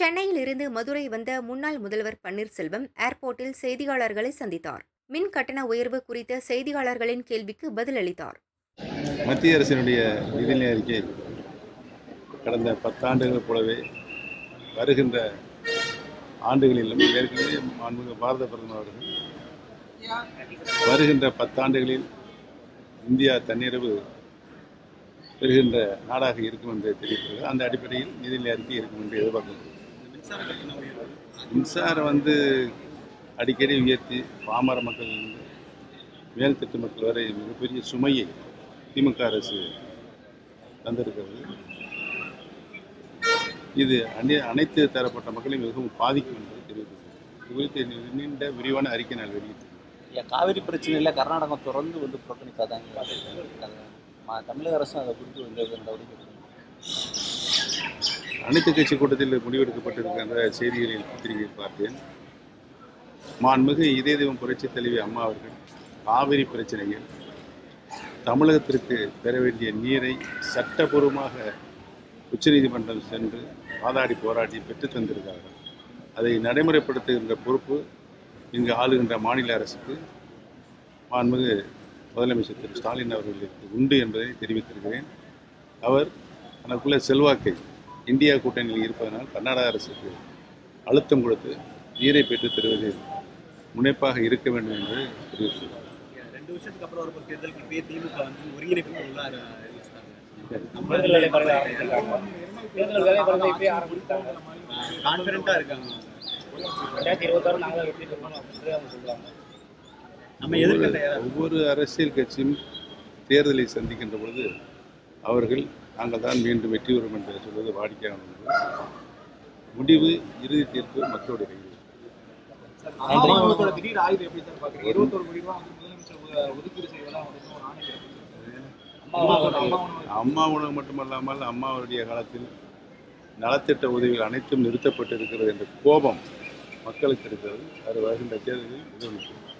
சென்னையில் இருந்து மதுரை வந்த முன்னாள் முதல்வர் பன்னீர்செல்வம் ஏர்போர்ட்டில் செய்தியாளர்களை சந்தித்தார். மின் கட்டண உயர்வு குறித்த செய்தியாளர்களின் கேள்விக்கு பதிலளித்தார். மத்திய அரசினுடைய நிதிநிலை அறிக்கை கடந்த பத்தாண்டுகள் போலவே வருகின்ற ஆண்டுகளிலும் ஏற்கனவே மாண்புமிகு பாரத பிரதமர் அவர்கள் வருகின்ற பத்தாண்டுகளில் இந்தியா தன்னிறைவு பெறுகின்ற நாடாக இருக்கும் என்று தெரிவித்துள்ளது அந்த அடிப்படையில் நிதிநிலை அறிக்கை இருக்கும் என்று எதிர்பார்க்கிறோம் மின்சாரம் வந்து அடிக்கடி உயர்த்தி பாமர மக்கள் மேல்தட்டு மக்கள் வரை மிகப்பெரிய சுமையை திமுக அரசு தந்திருக்கிறது. இது அனை அனைத்து தரப்பட்ட மக்களையும் மிகவும் பாதிக்கும் என்பதை தெரிவித்தது இது குறித்து நீண்ட விரிவான அறிக்கை நான் வெளியிட்டேன். காவிரி பிரச்சனையில் கர்நாடகம் தொடர்ந்து வந்து புறக்கணிக்காதாங்க தமிழக அரசும் அதை குறித்து வந்து நடவடிக்கை அனைத்து கட்சி கூட்டத்தில் முடிவெடுக்கப்பட்டிருக்கின்ற செய்திகளில் பத்திரிகையில் பார்த்தேன். மாண்புமிகு இதய தெய்வம் புரட்சி தலைவி அம்மா அவர்கள் காவிரி பிரச்சனையில் தமிழகத்திற்கு பெற வேண்டிய நீரை சட்டபூர்வமாக உச்சநீதிமன்றம் சென்று வாதாடி போராடி பெற்றுத் தந்திருக்கிறார்கள். அதை நடைமுறைப்படுத்துகின்ற பொறுப்பு இங்கு ஆளுகின்ற மாநில அரசுக்கு மாண்புமிகு முதலமைச்சர் திரு ஸ்டாலின் அவர்களுக்கு உண்டு என்பதை தெரிவித்திருக்கிறேன். அவர் தனக்குள்ள செல்வாக்கை இந்தியா கூட்டணியில் இருப்பதனால் கர்நாடக அரசுக்கு அழுத்தம் கொடுத்து நீரை பெற்றுத் தருவதில் முனைப்பாக இருக்க வேண்டும் என்று தெரிவித்துள்ளார் ரெண்டு வருஷத்துக்கு அப்புறம் ஒரு தேர்தலுக்கு இப்பயே திமுக வந்து ஒருங்கிணைப்பு இருக்காங்க. நம்ம எதிர்க்கல ஒவ்வொரு அரசியல் கட்சியும் தேர்தலை சந்திக்கின்ற பொழுது அவர்கள் நாங்கள் தான் மீண்டும் வெற்றி பெறும் என்று சொல்வது வாடிக்கையான ஒன்று. முடிவு இறுதி தீர்ப்பு மக்களுடைய கையில். அம்மா உணவு மட்டுமல்லாமல் அம்மாவுடைய காலத்தில் நலத்திட்ட உதவிகள் அனைத்தும் நிறுத்தப்பட்டு இருக்கிறது என்ற கோபம் மக்களுக்கு இருக்கிறது. அது வருகின்ற தேர்தலில் எதிர்நோக்கும்